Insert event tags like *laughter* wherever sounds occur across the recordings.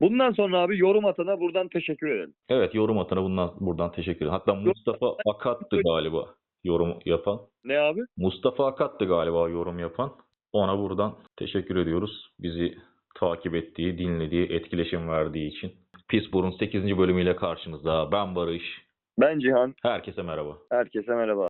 Bundan sonra abi yorum atana buradan teşekkür edelim. Evet yorum atana bundan buradan teşekkür ederim. Hatta Mustafa Akat'tı galiba yorum yapan. Ne abi? Mustafa Akat'tı galiba yorum yapan. Ona buradan teşekkür ediyoruz. Bizi takip ettiği, dinlediği, etkileşim verdiği için. Pisbur'un 8. bölümüyle karşınızda. Ben Barış. Ben Cihan. Herkese merhaba. Herkese merhaba.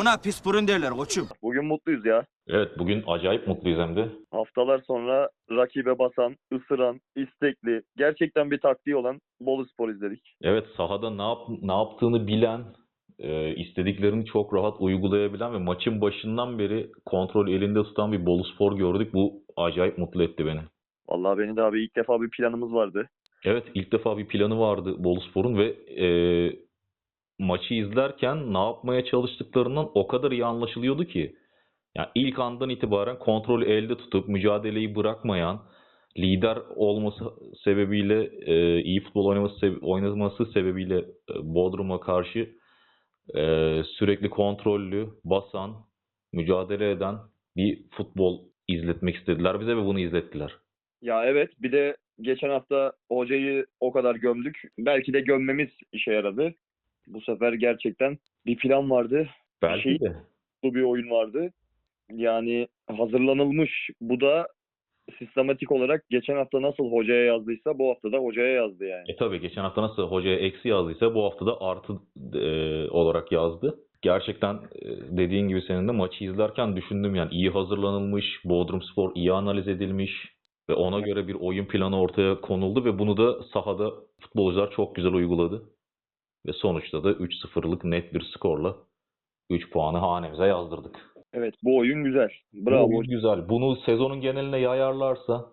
Buna pis burun derler koçum. Bugün mutluyuz ya. Evet bugün acayip mutluyuz hem de. Haftalar sonra rakibe basan, ısıran, istekli, gerçekten bir taktiği olan Bolu Spor izledik. Evet sahada ne, yap, ne yaptığını bilen, e, istediklerini çok rahat uygulayabilen ve maçın başından beri kontrol elinde tutan bir Boluspor gördük. Bu acayip mutlu etti beni. Vallahi beni de abi ilk defa bir planımız vardı. Evet ilk defa bir planı vardı Boluspor'un ve e, maçı izlerken ne yapmaya çalıştıklarından o kadar iyi anlaşılıyordu ki. Yani ilk andan itibaren kontrolü elde tutup mücadeleyi bırakmayan, lider olması sebebiyle, e, iyi futbol oynaması, sebe- oynaması sebebiyle e, Bodrum'a karşı e, sürekli kontrollü, basan, mücadele eden bir futbol izletmek istediler bize ve bunu izlettiler. Ya evet bir de geçen hafta hocayı o kadar gömdük. Belki de gömmemiz işe yaradı. Bu sefer gerçekten bir plan vardı. Belki Şey- de. Bu bir oyun vardı. Yani hazırlanılmış. Bu da sistematik olarak geçen hafta nasıl hocaya yazdıysa bu hafta da hocaya yazdı yani. E tabii geçen hafta nasıl hocaya eksi yazdıysa bu hafta da artı e, olarak yazdı. Gerçekten e, dediğin gibi senin de maçı izlerken düşündüm yani iyi hazırlanılmış, Bodrumspor iyi analiz edilmiş ve ona göre bir oyun planı ortaya konuldu ve bunu da sahada futbolcular çok güzel uyguladı. Ve sonuçta da 3-0'lık net bir skorla 3 puanı hanemize yazdırdık. Evet bu oyun güzel. Bu Bravo. oyun güzel. Bunu sezonun geneline yayarlarsa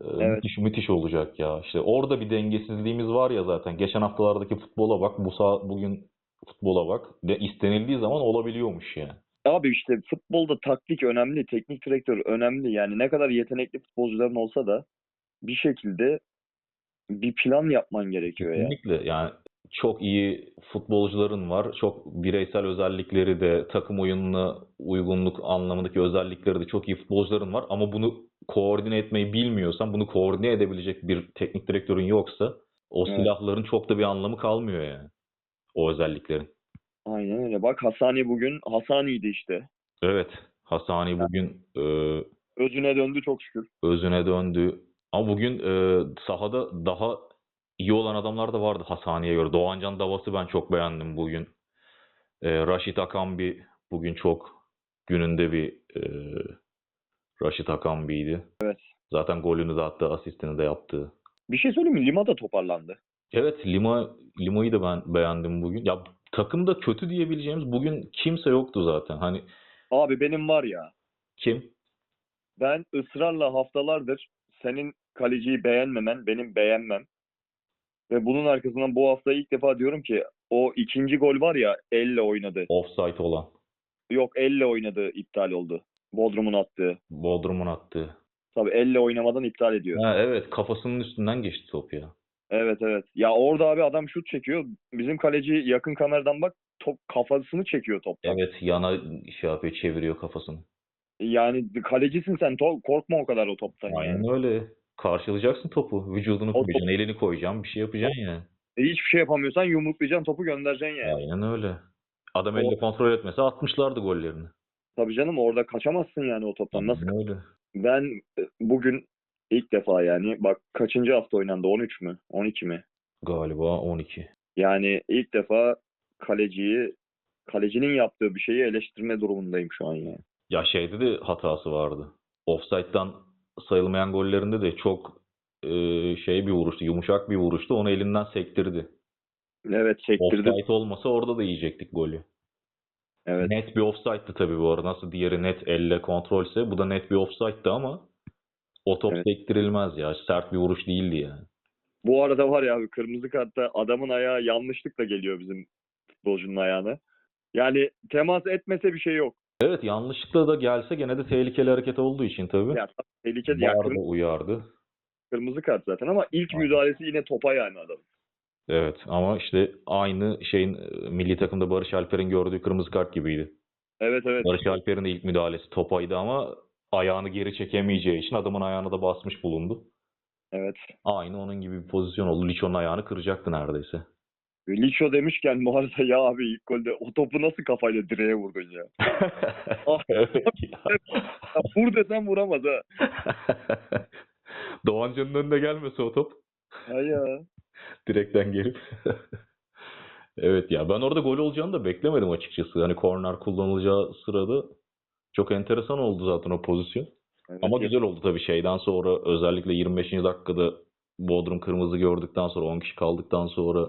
e, Evet. müthiş müthiş olacak ya. İşte orada bir dengesizliğimiz var ya zaten. Geçen haftalardaki futbola bak, bu sağ, bugün futbola bak. De istenildiği zaman olabiliyormuş yani. Abi işte futbolda taktik önemli, teknik direktör önemli. Yani ne kadar yetenekli futbolcuların olsa da bir şekilde bir plan yapman gerekiyor ya. Kesinlikle yani çok iyi futbolcuların var. Çok bireysel özellikleri de takım oyununa uygunluk anlamındaki özellikleri de çok iyi futbolcuların var. Ama bunu koordine etmeyi bilmiyorsan, bunu koordine edebilecek bir teknik direktörün yoksa o Evet. silahların çok da bir anlamı kalmıyor yani. O özelliklerin. Aynen öyle. Bak Hasani bugün Hasani'ydi işte. Evet, Hasani bugün e, Özüne döndü çok şükür. özüne döndü. Ama bugün e, sahada daha iyi olan adamlar da vardı Hasani'ye göre. Doğancan Davas'ı ben çok beğendim bugün. E, Raşit Akambi bugün çok gününde bir e, Raşit Akambi'ydi. Evet. Zaten golünü de attı, asistini de yaptı. Bir şey söyleyeyim mi? Lima da toparlandı. Evet, Lima Lima'yı da ben beğendim bugün. Ya takımda kötü diyebileceğimiz bugün kimse yoktu zaten. Hani Abi benim var ya. kim? Ben ısrarla haftalardır senin kaleciyi beğenmemen, benim beğenmem. Ve bunun arkasından bu hafta ilk defa diyorum ki o ikinci gol var ya elle oynadı. Offside olan. Yok elle oynadı iptal oldu. Bodrum'un attığı. Bodrum'un attığı. Tabii elle oynamadan iptal ediyor. Ha, evet kafasının üstünden geçti top ya. Evet evet. Ya orada abi adam şut çekiyor. Bizim kaleci yakın kameradan bak top kafasını çekiyor toptan. Evet yana şey yapıyor çeviriyor kafasını. Yani kalecisin sen to- korkma o kadar o toptan yani. Aynen öyle. Karşılayacaksın topu. Vücudunu O top- koyacaksın, elini koyacaksın, bir şey yapacaksın yani. E, hiçbir şey yapamıyorsan yumruklayacaksın topu göndereceksin yani. Aynen öyle. Adam O- elle kontrol etmese atmışlardı gollerini. Tabii canım orada kaçamazsın yani o toptan. Nasıl? Aynen öyle. Ben e, bugün ilk defa yani bak kaçıncı hafta oynandı? 13 mü? 12 mi? Galiba 12. Yani ilk defa kaleciyi kalecinin yaptığı bir şeyi eleştirme durumundayım şu an yani. Ya şeyde de hatası vardı. Offside'dan sayılmayan gollerinde de çok e, şey bir vuruştu, yumuşak bir vuruştu. Onu elinden sektirdi. Evet çektirdi. Offside olmasa orada da yiyecektik golü. Evet. Net bir offside'dı tabii bu arada. Nasıl diğeri net elle kontrolse bu da net bir offside'dı ama o top Evet. sektirilmez ya. Sert bir vuruş değildi yani. Bu arada var ya abi kırmızı kartta adamın ayağı yanlışlıkla geliyor bizim futbolcunun ayağına. Yani temas etmese bir şey yok. Evet yanlışlıkla da gelse gene de tehlikeli hareket olduğu için tabii. Ya tehlikeli ya da kırmızı, uyardı. kırmızı kart zaten ama ilk Aynen. müdahalesi yine topa yani adam. Evet ama işte aynı şeyin e, milli takımda Barış Alper'in gördüğü kırmızı kart gibiydi. Evet evet. Barış Alper'in de ilk müdahalesi topaydı ama ayağını geri çekemeyeceği için adamın ayağına da basmış bulundu. Evet. Aynı onun gibi bir pozisyon oldu. Liço'nun ayağını kıracaktı neredeyse. Liço demişken bu arada ya abi ilk golde o topu nasıl kafayla direğe vurdun ya? *laughs* Ah. *laughs* ya. vur desem vuramaz ha. *laughs* Doğancan'ın önüne gelmese o top ya. direkten gelip. evet ya ben orada gol olacağını da beklemedim açıkçası. Hani korner kullanılacağı sırada çok enteresan oldu zaten o pozisyon. Evet, Ama güzel oldu tabii şeyden sonra özellikle 25. dakikada Bodrum kırmızı gördükten sonra 10 kişi kaldıktan sonra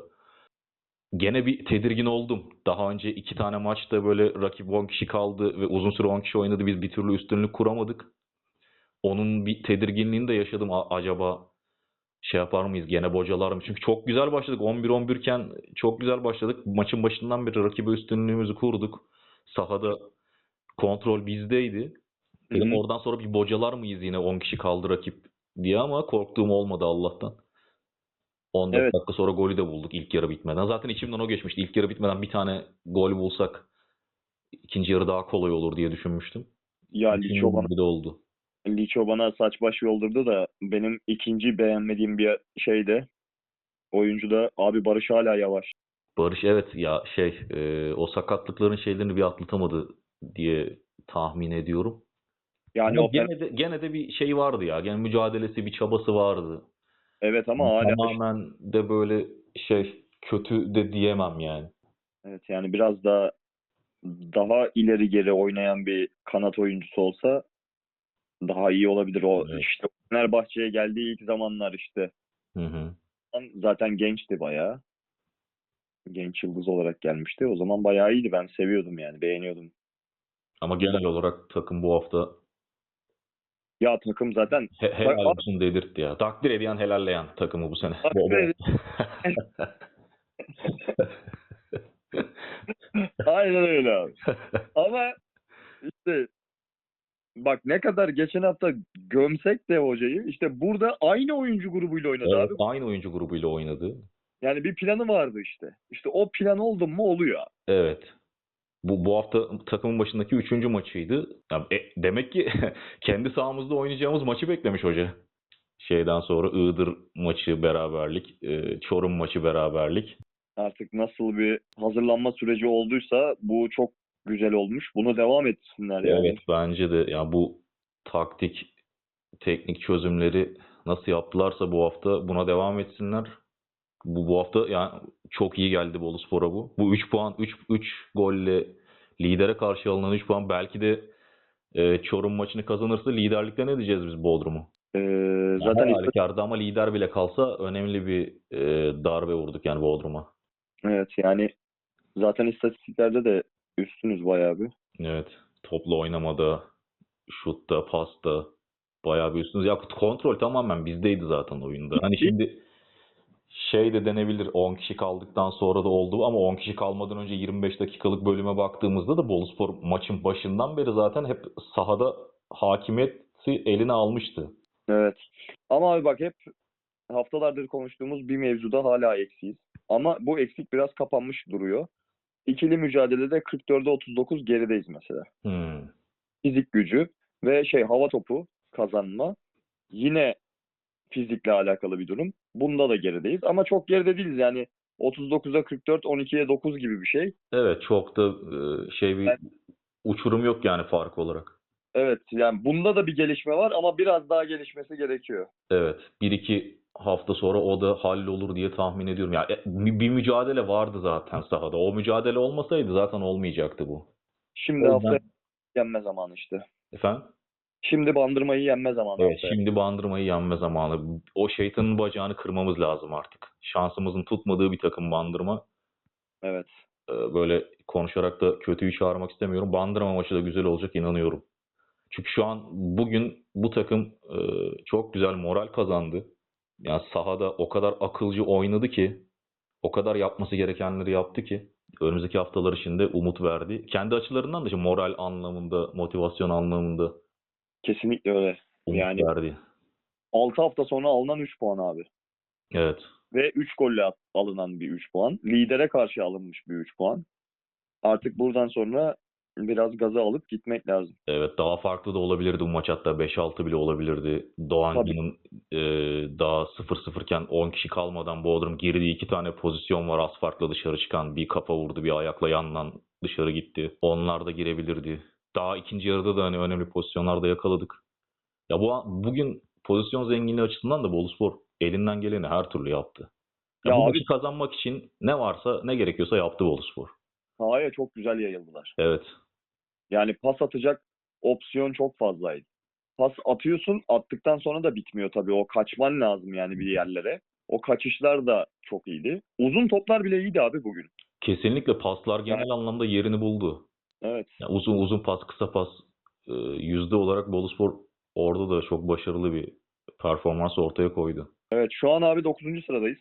gene bir tedirgin oldum. Daha önce iki tane maçta böyle rakip 10 kişi kaldı ve uzun süre 10 kişi oynadı. Biz bir türlü üstünlük kuramadık. Onun bir tedirginliğini de yaşadım. A- acaba şey yapar mıyız? Gene bocalar mı? Çünkü çok güzel başladık. 11-11 iken çok güzel başladık. Maçın başından beri rakibe üstünlüğümüzü kurduk. Sahada kontrol bizdeydi. Dedim oradan sonra bir bocalar mıyız yine 10 kişi kaldı rakip diye ama korktuğum olmadı Allah'tan. 14 Evet. dakika sonra golü de bulduk ilk yarı bitmeden. Zaten içimden o geçmişti. İlk yarı bitmeden bir tane gol bulsak ikinci yarı daha kolay olur diye düşünmüştüm. Ya Liço bana, oldu. Liço bana saç baş yoldurdu da benim ikinci beğenmediğim bir şey de oyuncu da abi Barış hala yavaş. Barış evet ya şey e, o sakatlıkların şeylerini bir atlatamadı diye tahmin ediyorum. Yani Ama o gene de, gene de bir şey vardı ya. Gene mücadelesi bir çabası vardı. Evet ama hala Tamamen de böyle şey kötü de diyemem yani. evet yani biraz daha daha ileri geri oynayan bir kanat oyuncusu olsa daha iyi olabilir. O Evet. işte Fenerbahçe'ye geldiği ilk zamanlar işte Hı hı. zaten gençti bayağı. Genç yıldız olarak gelmişti. O zaman bayağı iyiydi. Ben seviyordum yani. Beğeniyordum. Ama genel olarak takım bu hafta Ya takım zaten he- helal olsun dedirtti ya. Takdir ediyen helalleyen takımı bu sene. Takdir *laughs* aynen öyle abi. Ama işte bak ne kadar geçen hafta gömsek de hocayı işte burada aynı oyuncu grubuyla oynadı Evet, abi. aynı oyuncu grubuyla oynadı. Yani bir planı vardı işte. İşte o plan oldu mu oluyor. Evet. Bu bu hafta takımın başındaki üçüncü maçıydı. Ya, e, demek ki *laughs* kendi sahamızda oynayacağımız maçı beklemiş hoca. Şeyden sonra Iğdır maçı beraberlik, e, Çorum maçı beraberlik. Artık nasıl bir hazırlanma süreci olduysa bu çok güzel olmuş. Bunu devam etsinler yani. Evet bence de ya bu taktik teknik çözümleri nasıl yaptılarsa bu hafta buna devam etsinler. Bu bu hafta yani çok iyi geldi Boluspor'a bu. Bu 3 puan 3 3 golle lidere karşı alınan 3 puan belki de e, Çorum maçını kazanırsa liderlikte ne diyeceğiz biz Bodrum'u? Ee, Zaten ista- halükarda ama lider bile kalsa önemli bir e, darbe vurduk yani Bodrum'a. evet yani zaten istatistiklerde de üstünüz bayağı bir. Evet. Topla oynamada, şutta, pasta bayağı bir üstünüz. Ya kontrol tamamen bizdeydi zaten oyunda. Hani şimdi şey de denebilir 10 kişi kaldıktan sonra da oldu ama 10 kişi kalmadan önce 25 dakikalık bölüme baktığımızda da Boluspor maçın başından beri zaten hep sahada hakimiyeti eline almıştı. Evet. Ama abi bak hep haftalardır konuştuğumuz bir mevzuda hala eksiyiz. Ama bu eksik biraz kapanmış duruyor. İkili mücadelede 44'e 39 gerideyiz mesela. Hmm. Fizik gücü ve şey hava topu kazanma yine fizikle alakalı bir durum. Bunda da gerideyiz ama çok geride değiliz yani 39'a 44, 12'ye 9 gibi bir şey. Evet çok da e, şey bir Ben- uçurum yok yani fark olarak. Evet yani bunda da bir gelişme var ama biraz daha gelişmesi gerekiyor. Evet. Bir iki hafta sonra o da hallolur diye tahmin ediyorum. Ya e, bir mücadele vardı zaten sahada. O mücadele olmasaydı zaten olmayacaktı bu. Şimdi O yüzden- haftaya yenme zamanı işte. Efendim? Şimdi bandırmayı yenme zamanı Evet, şimdi bandırmayı yenme zamanı. O şeytanın bacağını kırmamız lazım artık. Şansımızın tutmadığı bir takım bandırma. Evet. Ee, Böyle konuşarak da kötüyü çağırmak istemiyorum. Bandırma maçı da güzel olacak inanıyorum. Çünkü şu an bugün bu takım e, çok güzel moral kazandı. Yani sahada o kadar akılcı oynadı ki, o kadar yapması gerekenleri yaptı ki önümüzdeki haftalar için de umut verdi. Kendi açılarından da işte moral anlamında, motivasyon anlamında Kesinlikle öyle. Yani- verdi. 6 hafta sonra alınan 3 puan abi. Evet. Ve 3 golle alınan bir 3 puan. Lidere karşı alınmış bir 3 puan. Artık buradan sonra biraz gaza alıp gitmek lazım. Evet daha farklı da olabilirdi bu maç hatta 5-6 bile olabilirdi. Doğancı'nın e, daha 0-0 iken 10 kişi kalmadan Bodrum girdiği iki tane pozisyon var az farklı dışarı çıkan. Bir kafa vurdu bir ayakla yandan dışarı gitti. Onlar da girebilirdi. Daha ikinci yarıda da hani önemli pozisyonlarda yakaladık. Ya bu bugün pozisyon zenginliği açısından da Boluspor elinden geleni her türlü yaptı. Ya Ya bu abi- kazanmak için ne varsa ne gerekiyorsa yaptı Boluspor. Sahaya çok güzel yayıldılar. Evet. Yani pas atacak opsiyon çok fazlaydı. Pas atıyorsun, attıktan sonra da bitmiyor tabii. O kaçman lazım yani bir yerlere. O kaçışlar da çok iyiydi. Uzun toplar bile iyiydi abi bugün. Kesinlikle paslar genel anlamda yerini buldu. Evet. Yani uzun uzun pas, kısa pas e, yüzde olarak Boluspor orada da çok başarılı bir performans ortaya koydu. Evet şu an abi 9. sıradayız.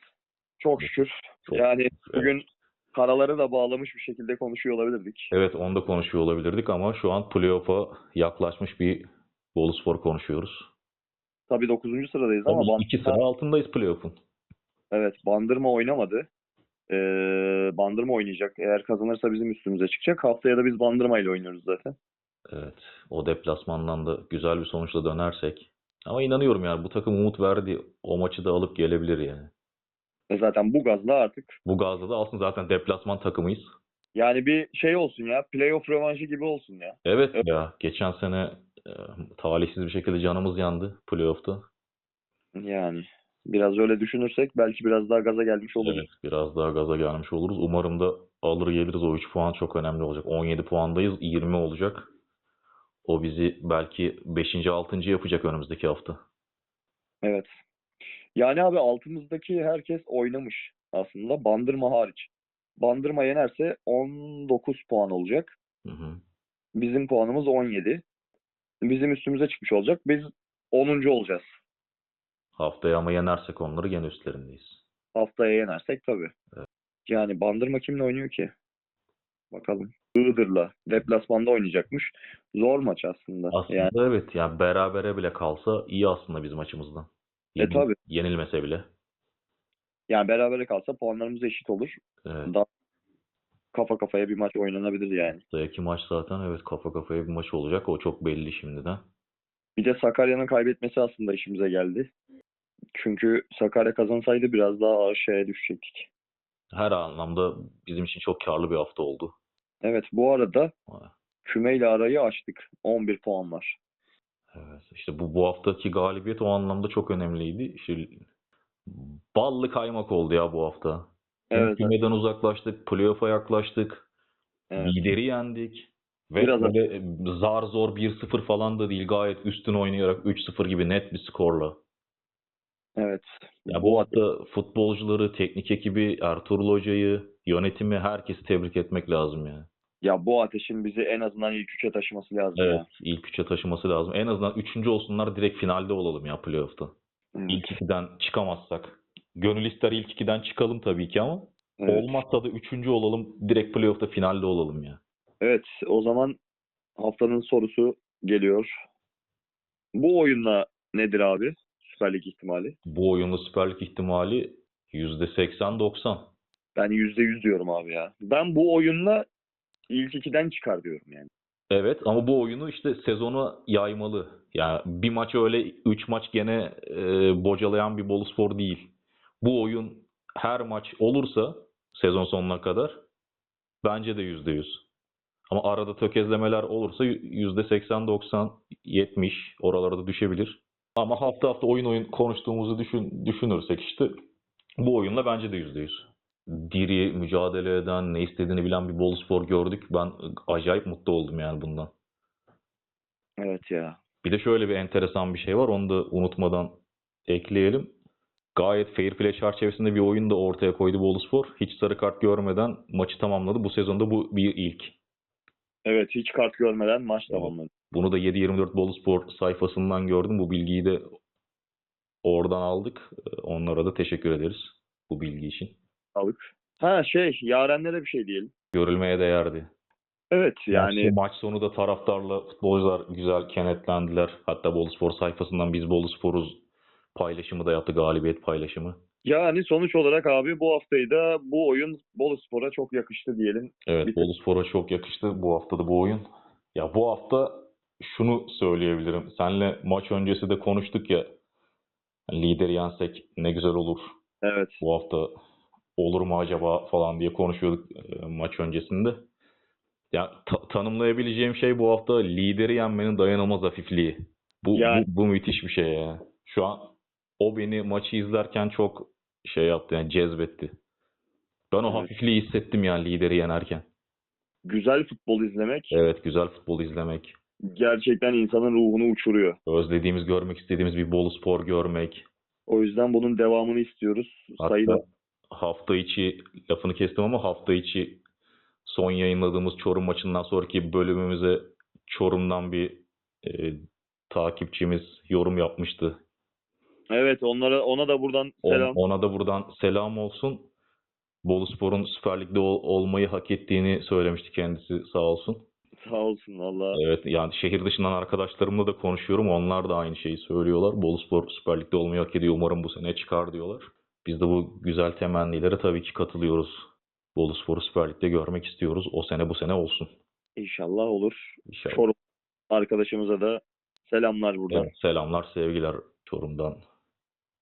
Çok şükür. Çok yani şükür, bugün karaları da bağlamış bir şekilde konuşuyor olabilirdik. Evet onu da konuşuyor olabilirdik ama şu an playoff'a yaklaşmış bir Boluspor konuşuyoruz. Tabii 9. sıradayız ama Bandırma, sıra altındayız playoff'un. evet, Bandırma oynamadı. Ee, Bandırma oynayacak. Eğer kazanırsa bizim üstümüze çıkacak. Haftaya da biz Bandırma ile oynuyoruz zaten. Evet. O deplasmandan da güzel bir sonuçla dönersek. Ama inanıyorum yani bu takım umut verdi. O maçı da alıp gelebilir yani. E zaten bu gazla artık Bu gazda da alsın zaten deplasman takımıyız. yani bir şey olsun ya. Playoff rövanşı gibi olsun ya. Evet Evet. ya geçen sene e, talihsiz bir şekilde canımız yandı playoff'ta. Yani biraz öyle düşünürsek belki biraz daha gaza gelmiş oluruz. Evet, biraz daha gaza gelmiş oluruz. Umarım da alır geliriz. O 3 puan çok önemli olacak. 17 puandayız. 20 olacak. O bizi belki 5. 6. yapacak önümüzdeki hafta. Evet. Yani abi altımızdaki herkes oynamış aslında. Bandırma hariç. Bandırma yenerse 19 puan olacak. Hı hı. Bizim puanımız 17. Bizim üstümüze çıkmış olacak. Biz 10. olacağız. Haftaya ama yenersek onları gene üstlerindeyiz. Haftaya yenersek tabii. Evet. Yani Bandırma kimle oynuyor ki? Bakalım. Iğdır'la. Deplasmanda oynayacakmış. Zor maç aslında. Aslında Yani evet yani berabere bile kalsa iyi aslında bizim açımızdan. E, Yenil- tabii. Yenilmese bile. yani berabere kalsa puanlarımız eşit olur. Evet. Daha kafa kafaya bir maç oynanabilir yani. Haftaki maç zaten evet kafa kafaya bir maç olacak. O çok belli şimdiden. Bir de Sakarya'nın kaybetmesi aslında işimize geldi. Çünkü Sakarya kazansaydı biraz daha aşağıya düşecektik. Her anlamda bizim için çok karlı bir hafta oldu. Evet bu arada kümeyle arayı açtık. 11 puan var. Evet işte bu bu haftaki galibiyet o anlamda çok önemliydi. İşte ballı kaymak oldu ya bu hafta. Hem Evet, kümeden uzaklaştık, playoff'a yaklaştık, evet. lideri yendik. Ve Biraz- böyle zar zor 1-0 falan da değil gayet üstün oynayarak 3-0 gibi net bir skorla. Evet. Ya bu hafta futbolcuları, teknik ekibi, Ertuğrul Hoca'yı, yönetimi herkesi tebrik etmek lazım yani. Ya bu ateşin bizi en azından ilk üçe taşıması lazım Evet, ya. ilk üçe taşıması lazım. En azından üçüncü olsunlar direkt finalde olalım ya playoff'ta. Evet. İlk ikiden çıkamazsak. Gönül ister ilk ikiden çıkalım tabii ki ama Evet. olmazsa da üçüncü olalım. Direkt playoff'ta finalde olalım ya. Evet, o zaman haftanın sorusu geliyor. Bu oyunla nedir abi? Süper Lig ihtimali. Bu oyunlu Süper Lig ihtimali %80-90. Ben %100 diyorum abi ya. Ben bu oyunla ilk ikiden çıkar diyorum yani. Evet ama bu oyunu işte sezona yaymalı. Yani bir maç öyle 3 maç gene e, bocalayan bir Boluspor değil. Bu oyun her maç olursa sezon sonuna kadar bence de %100. Ama arada tökezlemeler olursa %80-90, 70 oralara da düşebilir. Ama hafta hafta oyun oyun konuştuğumuzu düşün, düşünürsek işte bu oyunla bence de %100. Diri, mücadele eden, ne istediğini bilen bir Boluspor gördük. Ben acayip mutlu oldum yani bundan. Evet ya. Bir de şöyle bir enteresan bir şey var. Onu da unutmadan ekleyelim. Gayet fair play çerçevesinde bir oyun da ortaya koydu Boluspor. Hiç sarı kart görmeden maçı tamamladı. Bu sezonda bu bir ilk. Evet, hiç kart görmeden maç tamamladı. Bunu da 7-24 Boluspor sayfasından gördüm. Bu bilgiyi de oradan aldık. Ee, Onlara da teşekkür ederiz bu bilgi için. Sağlık. Ha şey, yarenlere bir şey diyelim. Görülmeye değerdi. Evet, Yani yani maç sonu da taraftarla futbolcular güzel kenetlendiler. Hatta Boluspor sayfasından biz Boluspor'uz paylaşımı da yaptı galibiyet paylaşımı. Yani sonuç olarak abi bu haftayı da bu oyun Boluspor'a çok yakıştı diyelim. Evet, Boluspor'a çok yakıştı bu haftada bu oyun. Ya bu hafta şunu söyleyebilirim. Senle maç öncesi de konuştuk ya. Lideri yensek ne güzel olur. Evet. Bu hafta olur mu acaba falan diye konuşuyorduk e, maç öncesinde. Ya ta- tanımlayabileceğim şey bu hafta lideri yenmenin dayanılmaz hafifliği. Bu, Yani- bu, bu müthiş bir şey ya. Şu an o beni maçı izlerken çok şey yaptı yani cezbetti. Ben o Evet. hafifliği hissettim yani lideri yenerken. Güzel futbol izlemek Evet güzel futbol izlemek. Gerçekten insanın ruhunu uçuruyor. Özlediğimiz, görmek istediğimiz bir Boluspor görmek. O yüzden bunun devamını istiyoruz. Hatta Sayıda hafta içi lafını kestim ama hafta içi son yayınladığımız Çorum maçından sonraki bölümümüze Çorum'dan bir e, takipçimiz yorum yapmıştı. Evet onlara ona da buradan On- selam. Ona da buradan selam olsun. Boluspor'un Süper Lig'de ol- olmayı hak ettiğini söylemişti kendisi sağ olsun. *laughs* Sağ olsun valla. Evet yani şehir dışından arkadaşlarımla da konuşuyorum. Onlar da aynı şeyi söylüyorlar. Boluspor Süper Lig'de olmayı hak ediyor. Umarım bu sene çıkar diyorlar. Biz de bu güzel temennilere tabii ki katılıyoruz. Boluspor'u Süper Lig'de görmek istiyoruz. O sene bu sene olsun. İnşallah olur. İnşallah. Çorum arkadaşımıza da selamlar buradan. Evet, selamlar, sevgiler Çorum'dan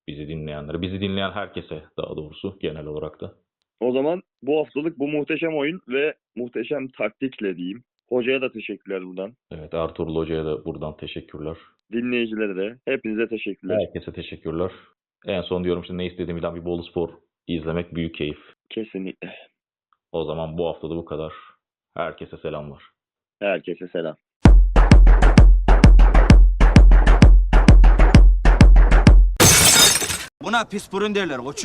bizi dinleyenlere. Bizi dinleyen herkese daha doğrusu genel olarak da. O zaman bu haftalık bu muhteşem oyun ve muhteşem taktikle diyeyim. Hocaya da teşekkürler buradan. Evet Ertuğrul Hoca'ya da buradan teşekkürler. Dinleyicilere de hepinize teşekkürler. Herkese teşekkürler. En son diyorum işte ne istediğimi bilen bir Boluspor izlemek büyük keyif. Kesinlikle. O zaman bu hafta da bu kadar. Herkese selamlar. Herkese selam. Buna pis burun derler koçum.